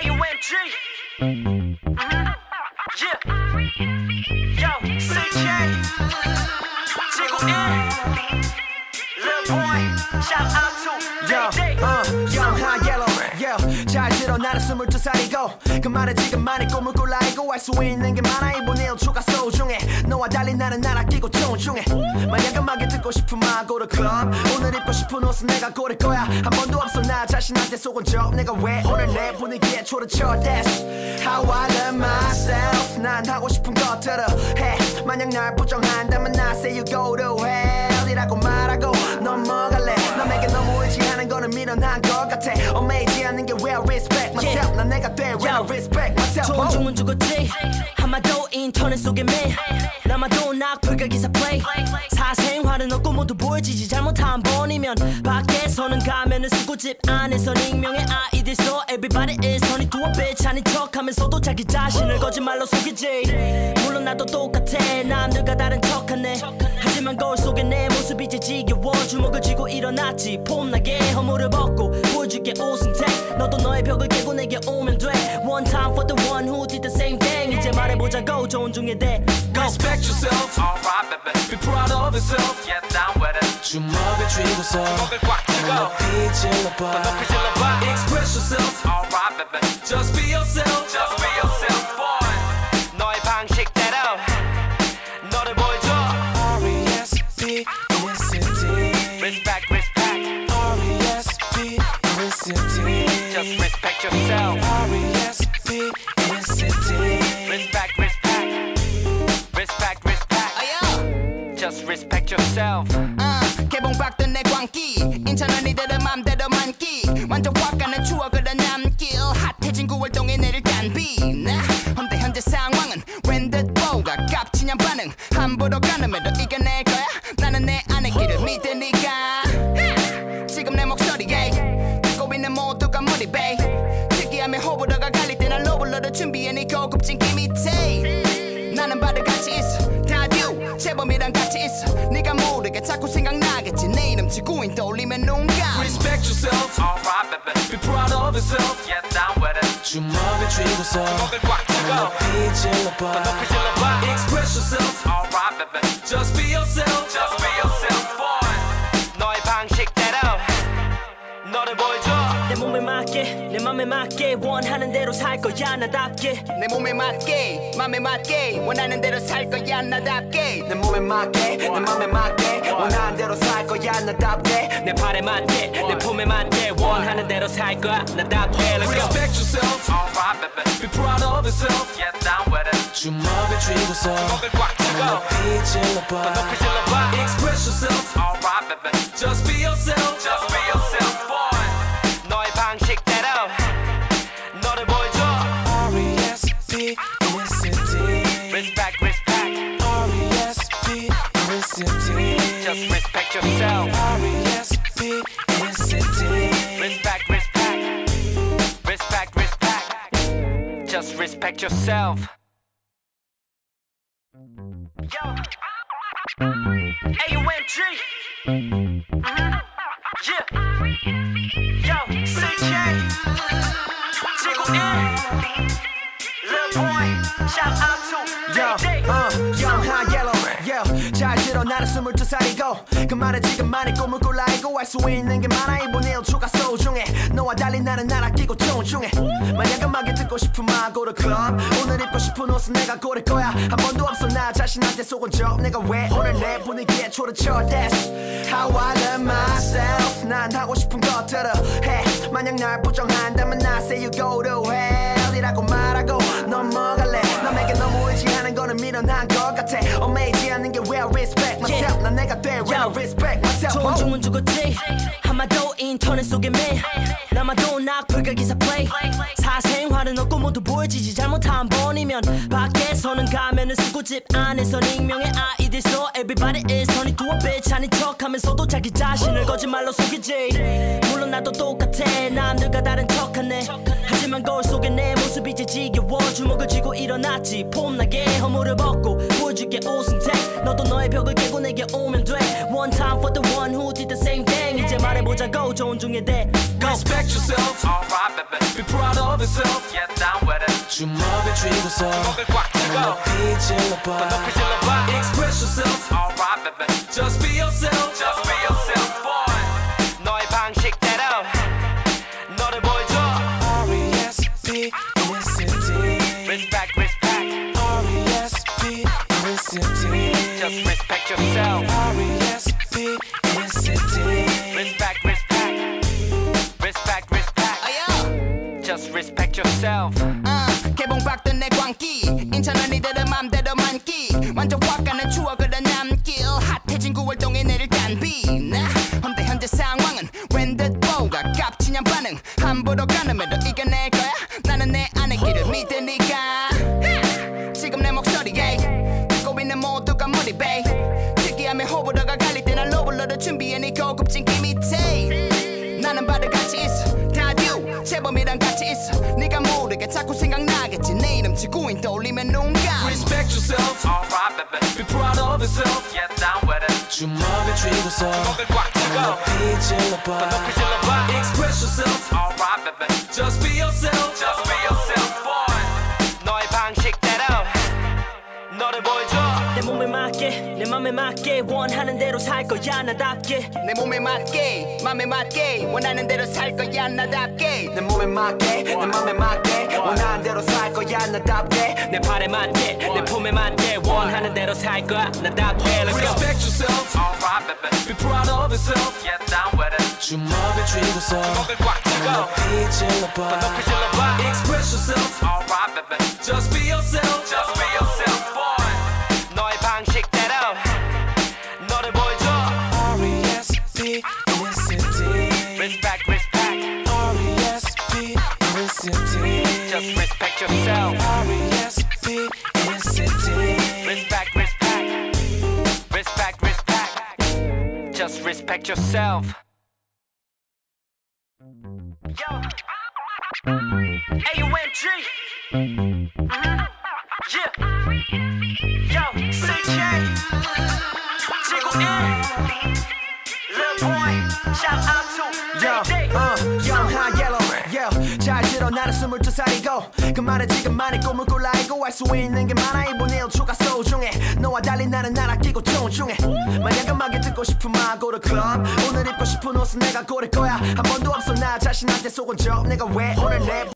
AUMG. Yeah. Yo, CJ. 지구인. Lil Boy. Shout out to Yo, DJ. uh, young, high yellow, yeah. 잘 들어 나는 스물두 살이고 그만은 지금만의 꿈을 꿀라 이고 알수 있는 게 많아. 이번에 1초가 소중해. 너와 달리 나는 날 아끼고 존중해. 만약 음악에 듣고 싶은 말 to club 오늘 입고 싶은 옷은 내가 고를 거야. 한 번도 없어 나 자신한테 속은 적. 내가 왜 오늘 내 분위기에 초를 쳐 That's how I love myself. 난 하고 싶은 것들을 해. 만약 날 부정한다면 I say you go to hell 이라고 말하고 넘어갈래. 남에게 너무 의지하는 거는 미련한 것 같아. 얽 않는 게 real respect. Myself 난 내가 돼 real respect. Myself 좋은 oh. 주문 주겠지. 한마도 인터넷 속에 매. 나마도 낙불가 기사 플레이 사생활은 없고 모두 보여지지. 잘못 한 번이면 밖에서는 가면은 쓰고 집 안에서는 익명의 아이들. 써 Everybody is turning to a bitch 아닌 척하면서도 자기 자신을 거짓말로 속이지. 물론 나도 똑같아. 남들과 다른 척하네 하지만 거울 속에 내 모습이 이제 지겨워 주먹을 쥐고 일어났지 폼나게 허물을 벗고 보여줄게 우승택 너도 너의 벽을 깨고 내게 오면 돼 One time for the one who did the same thing 이제 말해보자고 좋은 중에 대 Go Respect yourself. Alright, baby. Be proud of yourself. Get down with it. 주먹을 쥐고서 주먹을 꽉 쥐고. 높이 질러봐. 높이 질러봐. Express yourself. Alright, baby. Just be yourself. Just be yourself, boy. R-E-S-P-E-C-T. 생각나겠지 내 이름 지구인 떠올리면 눈감 Respect yourself. Alright, baby. Be proud of yourself. Get down with it. 주먹을 쥐고서 주먹을 꽉 쥐고. 높이 질러봐. 높이 질러봐. Express yourself. Alright, baby. Just be yourself. Just be yourself, boy. 너의 방식대로 너를 보여줘. 내 몸에 맞게 내 맘에 맞게 원하는 대로 살 거야 나답게 내 몸에 맞게 맘에 맞게 원하는 대로 살 거야 나답게 내 몸에 맞게 내 맘에 맞게 원하는 대로 살 거야 나답게 내 발에 맞게 내 품에 맞게 원하는 대로 살 거야 나답게 Let's go Respect yourself. Alright, baby. Be proud of yourself. Get down with it. 주먹을 쥐고서 주먹을 꽉 쥐고. 높이 질러봐. 높이 질러봐. Express yourself. Alright, baby. Just be yourself. Just be yourself, boy. 너의 방식대로 너를 보여줘. R-E-S-P-E-C-T. Respect, respect. R-E-S-P-E-C-T. just respect yourself. R-E-S-P, respect, respect, respect, respect. Just respect yourself. Yo. AUMG. Mm-hmm. Uh-huh. Yeah. Yo, CJ. Jiggle in. Little boy. Shout out to. Yo. Uh. 들어 나는 스물두 살이고 그만은 지금만의 꿈을 꿀라 이고 알수 있는 게 많아. 이번에 1초가 소중해 너와 달리 나는 날 아끼고 존중해 만약 음악에 듣고 싶은 말 to club 오늘 입고 싶은 옷은 내가 고를 거야. 한 번도 없어 나 자신한테 속은 적 내가 왜 오늘 내 분위기에 초를 쳐? That's how I love myself. 난 하고 싶은 것들을 해. 만약 날 부정한다면 I say you go to hell 이라고 말하고 넘어갈래. 남에게 너무 의지하는 거는 미련한 것 같아. 얽매이지 않는 게 real respect respect myself. 좋은 oh. 주문 주겠지? 한마도 인터넷 속에 매. 나마도 낙불가 기사 플레이 사생활은 없고 모두 보여지지. 잘못 한 번이면 밖에서는 가면은 쓰고 집 안에서는 익명의 아이들. 써 Everybody is to a bitch 아닌 척하면서도 자기 자신을 거짓말로 속이지. 물론 나도 똑같아. 남들과 다른 척하네. 하지만 거울 속에 내 모습이 이제 지겨워. 주먹을 쥐고 일어났지. 폼나게 허물을 벗고 보여줄게. 우승택 너도 너의 벽을 깨고 내게 오면 돼 해보자고 좋은 중에 대 go Respect yourself Alright baby Be proud of yourself Get down with it 주먹을 쥐고서 주먹을 꽉 쥐고 높이 질러봐 높이 질러봐 Express yourself Alright baby Just be yourself Just be yourself boy 너의 방식대로 너를 보여줘 R.E.S.P. in the city Respect respect R.E.S.P. in the city Just respect yourself 맘대로 만기 완전 확 가는 추억을 지 내 이름 지구인 떠올리면 눈감 Respect yourself Alright baby Be proud of yourself Get down with it 주먹을 쥐고서 주먹을 꽉 쥐고 높이 질러봐 높이 질러봐 Express yourself Alright baby Just be yourself Just be yourself boy 너의 방식대로 너를 보여줘. 내 몸에 맞게 내 맘에 맞게 원하는 대로 살 거야 나답게. 내 몸에 맞게 맘에 맞게 원하는 대로 살 거야 나답게. 내 몸에 맞게 내 맘에 맞게 원하는 대로 살 거야 나답게. 내 팔에 맞게 내 품에 맞게 원하는 대로 살 거야 나답게. Let's go. Respect yourself. Alright baby. Be proud of yourself. Get down with it. 주먹을 쥐고서 주먹을 꽉 쥐고 높이 질러봐. 높이 질러봐. Express yourself. Alright baby. Just be yourself. Just be out. R-E-S-P in city. Respect, respect. Respect, respect. Just respect yourself. Yo. AUMG. Mm-hmm. Yeah. Yo, CJ. Jiggle in. Lil Boy. Shout out 스물두 살이고 그만은 지금만의 꿈을 꿀라 알고 할 수 있는 게 많아. 이번에 1초가 소중해. 너와 달리 나는 날 아끼고 존중해. 만약 음악에 듣고 go to club. 오늘 입고 싶은 옷은 내가 고를 거야. 한 번도 없어. 나 자신한테 속은 적 내가 왜 오늘 내